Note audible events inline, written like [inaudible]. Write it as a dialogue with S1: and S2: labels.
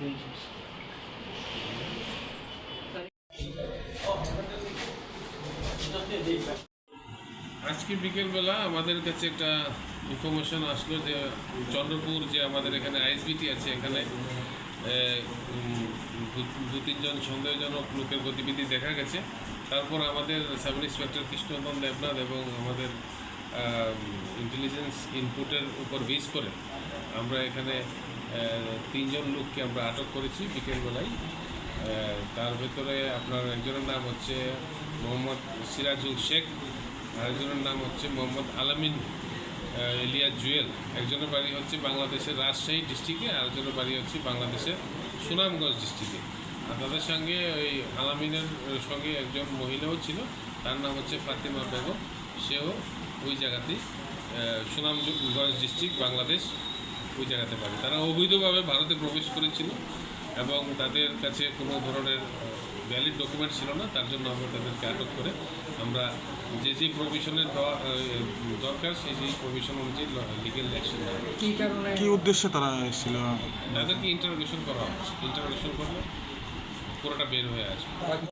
S1: আজকে বিকেলবেলা আমাদের কাছে একটা ইনফরমেশন আসলো যে চন্দ্রপুর যে আমাদের এখানে আইএসবিটি আছে এখানে দু তিনজন সন্দেহজনক লোকের গতিবিধি দেখা গেছে। তারপর আমাদের সাব ইন্সপেক্টর কৃষ্ণধন দেবনাথ এবং আমাদের ইন্টেলিজেন্স ইনপুটের উপর বেস করে আমরা এখানে তিনজন লোককে আমরা আটক করেছি বিকেলবেলায়। তার ভেতরে আপনার একজনের নাম হচ্ছে মোহাম্মদ সিরাজুল শেখ, আরেকজনের নাম হচ্ছে মোহাম্মদ আলামিন এলিয়া জুয়েল। একজনের বাড়ি হচ্ছে বাংলাদেশের রাজশাহী ডিস্ট্রিক্টে, আরেকজনের বাড়ি হচ্ছে বাংলাদেশের সুনামগঞ্জ ডিস্ট্রিক্টে। আর তাদের সঙ্গে ওই আলামিনের সঙ্গে একজন মহিলাও ছিল, তার নাম হচ্ছে ফাতিমা বেগম। সেও ওই জায়গাতেই সুনামগঞ্জ ডিস্ট্রিক্ট, বাংলাদেশ। ওই জায়গাতে পারে তারা অবৈধভাবে ভারতে প্রবেশ করেছিল এবং তাদের কাছে কোনো ধরনের ভ্যালিড ডকুমেন্ট ছিল না তার জন্য আমরা তাদেরকে আটক করে আমরা যে যে প্রভিশনের দরকার সেই সেই প্রভিশন অনুযায়ী লিগেল অ্যাকশন
S2: কি উদ্দেশ্যে তারা এসেছিল?
S1: তাদেরকে ইন্টারোগেশন করা হচ্ছে ইন্টারোগেশন করলে পুরোটা বের হয়ে আসবে। [laughs]